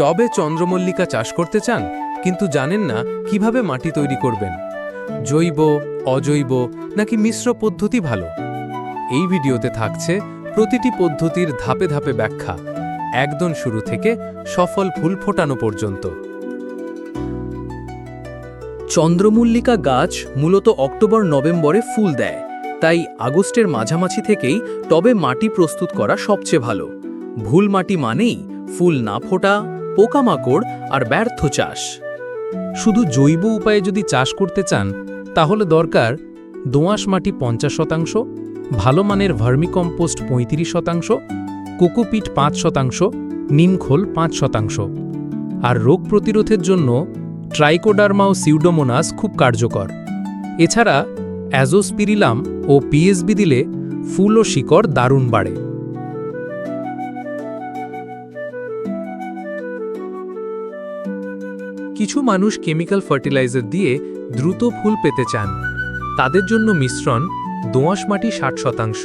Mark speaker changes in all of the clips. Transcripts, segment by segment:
Speaker 1: টবে চন্দ্রমল্লিকা চাষ করতে চান, কিন্তু জানেন না কীভাবে মাটি তৈরি করবেন। জৈব, অজৈব নাকি মিশ্র পদ্ধতি ভালো? এই ভিডিওতে থাকছে প্রতিটি পদ্ধতির ধাপে ধাপে ব্যাখ্যা, একদম শুরু থেকে সফল ফুল ফোটানো পর্যন্ত।
Speaker 2: চন্দ্রমল্লিকা গাছ মূলত অক্টোবর নভেম্বরে ফুল দেয়, তাই আগস্টের মাঝামাঝি থেকেই টবে মাটি প্রস্তুত করা সবচেয়ে ভালো। ভুল মাটি মানেই ফুল না ফোটা পোকামাকড় আর ব্যর্থ চাষ।
Speaker 1: শুধু জৈব উপায়ে যদি চাষ করতে চান, তাহলে দরকার দোঁয়াশ মাটি পঞ্চাশ শতাংশ, ভালো মানের ভার্মিকম্পোস্ট পঁয়ত্রিশ শতাংশ, কোকোপিট পাঁচ শতাংশ নিমখোল পাঁচ শতাংশ। আর রোগ প্রতিরোধের জন্য ট্রাইকোডার্মা ও সিউডোমোনাস খুব কার্যকর। এছাড়া অ্যাজোস্পিরিলাম ও পিএসবি দিলে ফুল ও শিকড় দারুণ বাড়ে। কিছু মানুষ কেমিক্যাল ফার্টিলাইজার দিয়ে দ্রুত ফুল পেতে চান। তাদের জন্য মিশ্রণ, দোঁয়াশ মাটি ষাট শতাংশ,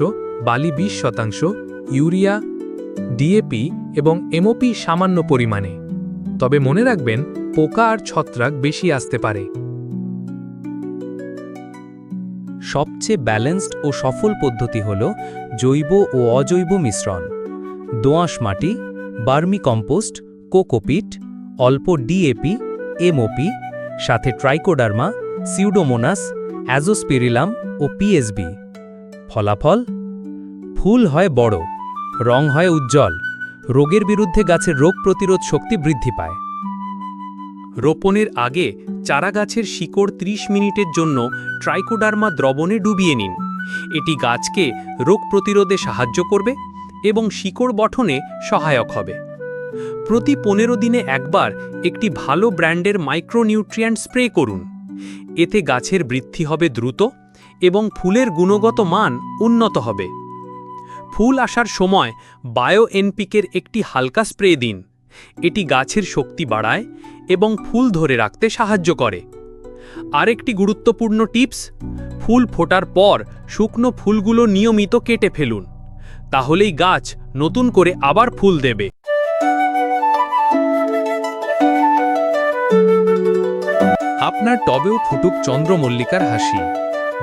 Speaker 1: বালি বিশ শতাংশ, ইউরিয়া, ডিএপি এবং এমওপি সামান্য পরিমাণে। তবে মনে রাখবেন, পোকা আর ছত্রাক বেশি আসতে পারে।
Speaker 3: সবচেয়ে ব্যালেন্সড ও সফল পদ্ধতি হল জৈব ও অজৈব মিশ্রণ। দোআঁশ মাটি, বার্মি কম্পোস্ট, কোকোপিট, অল্প ডিএপি এমওপি সাথে ট্রাইকোডার্মা, সিউডোমোনাস, অ্যাজোস্পিরিলাম ও পিএসবি ফলাফল? ফুল হয় বড়, রং হয় উজ্জ্বল, রোগের বিরুদ্ধে গাছের রোগ প্রতিরোধ শক্তি বৃদ্ধি পায়।
Speaker 1: রোপণের আগে চারা গাছের শিকড় ৩০ মিনিটের জন্য ট্রাইকোডার্মা দ্রবণে ডুবিয়ে নিন। এটি গাছকে রোগ প্রতিরোধে সাহায্য করবে এবং শিকড় গঠনে সহায়ক হবে। প্রতি পনেরো দিনে একবার একটি ভালো ব্র্যান্ডের মাইক্রোনিউট্রিয়েন্ট স্প্রে করুন। এতে গাছের বৃদ্ধি হবে দ্রুত এবং ফুলের গুণগত মান উন্নত হবে। ফুল আসার সময় বায়ো এনপিকের একটি হালকা স্প্রে দিন। এটি গাছের শক্তি বাড়ায় এবং ফুল ধরে রাখতে সাহায্য করে। আরেকটি গুরুত্বপূর্ণ টিপস, ফুল ফোটার পর শুকনো ফুলগুলো নিয়মিত কেটে ফেলুন। তাহলেই গাছ নতুন করে আবার ফুল দেবে। আপনার টবেও ফুটুক চন্দ্রমল্লিকার হাসি।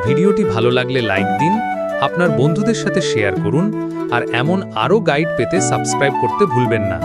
Speaker 1: ভিডিওটি ভালো লাগলে লাইক দিন, আপনার বন্ধুদের সাথে শেয়ার করুন, আর এমন আরও গাইড পেতে সাবস্ক্রাইব করতে ভুলবেন না।